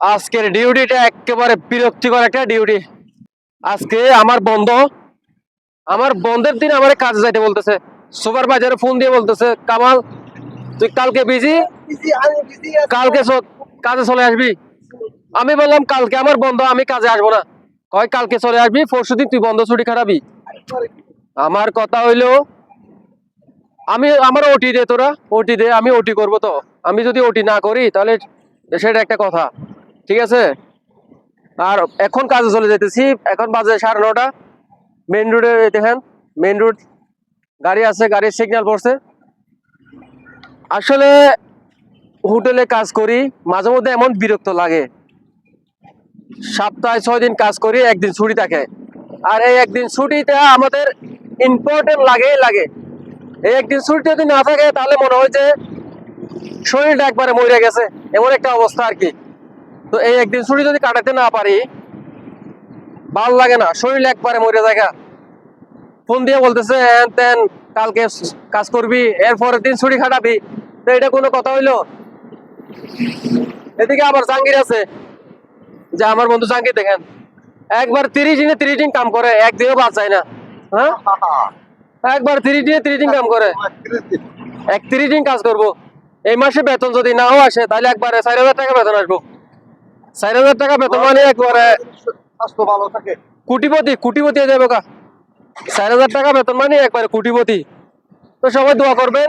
আজকের ডিউটিটা একেবারে বিরক্তিকর একটা ডিউটি। আজকে আমার বন্ধ। আমার বন্ধের দিন আমার কাজে যাইতে বলতেছে। সুপারভাইজারে ফোন দিয়ে বলতেছে কামাল তুই কালকে বিজি কালকে কাজে চলে আসবি? আমি বললাম কালকে আমার বন্ধ আমি কাজে আসব না। কয় কালকে চলে আসবি? পরশু দিন তুই বন্ধ ছুটি খারাপি আমার কথা হইল আমি আমার ওটি দে তোরা। ওটি দে আমি ওটি করব তো। আমি যদি ওটি না করি তাহলে সেটা একটা কথা। ঠিক আছে? আর এখন কাজে চলে যেতেছি এখন বাজে সাড়ে নটা। মেন রোডে দেখেন মেইন রোড গাড়ি আছে, গাড়ির সিগন্যাল পড়ছে। আসলে হোটেলে কাজ করি, মাঝে মধ্যে এমন বিরক্ত লাগে। সপ্তাহে ছয় দিন কাজ করি, একদিন ছুটি থাকে। আর এই একদিন ছুটিতে আমাদের ইম্পর্টেন্ট লাগেই লাগে। এই একদিন ছুটি যদি না থাকে, তাহলে মনে হয় যে শরীরটা একবারে মরে গেছে। এমন একটা অবস্থা আর কি। তো এই একদিন ছুটি যদি কাটাতে না পারি, ভালো লাগে না। শরীর একবারে মরে জায়গা ফোন দিয়ে বলতেছে, হ্যান ত্যান, কালকে কাজ করবি এর পরের দিন ছুটি খাটাবি। তো এটা কোনো কথা হইল? এদিকে আবার জাহাঙ্গীর আছে, যে আমার বন্ধু জাহাঙ্গীর দেখেন। একবার তিরিশ দিনে তিরিশ দিন কাম করে, একদিনও বাদ যায় না। হ্যাঁ? একবার তিরিশ দিনে তিরিশ দিন কাম করে। এক তিরিশ দিন কাজ করব। এই মাসে বেতন যদি নাও আসে, তাহলে একবারে চার হাজার টাকা বেতন আসব। চার হাজার টাকা বেতন মানে একবারে স্বাস্থ্য ভালো থাকে। কোটিপতি কোটিপতি যাবে কা। চার হাজার টাকা বেতন মানে একবারে কোটিপতি। তো সবাই দোয়া করবেন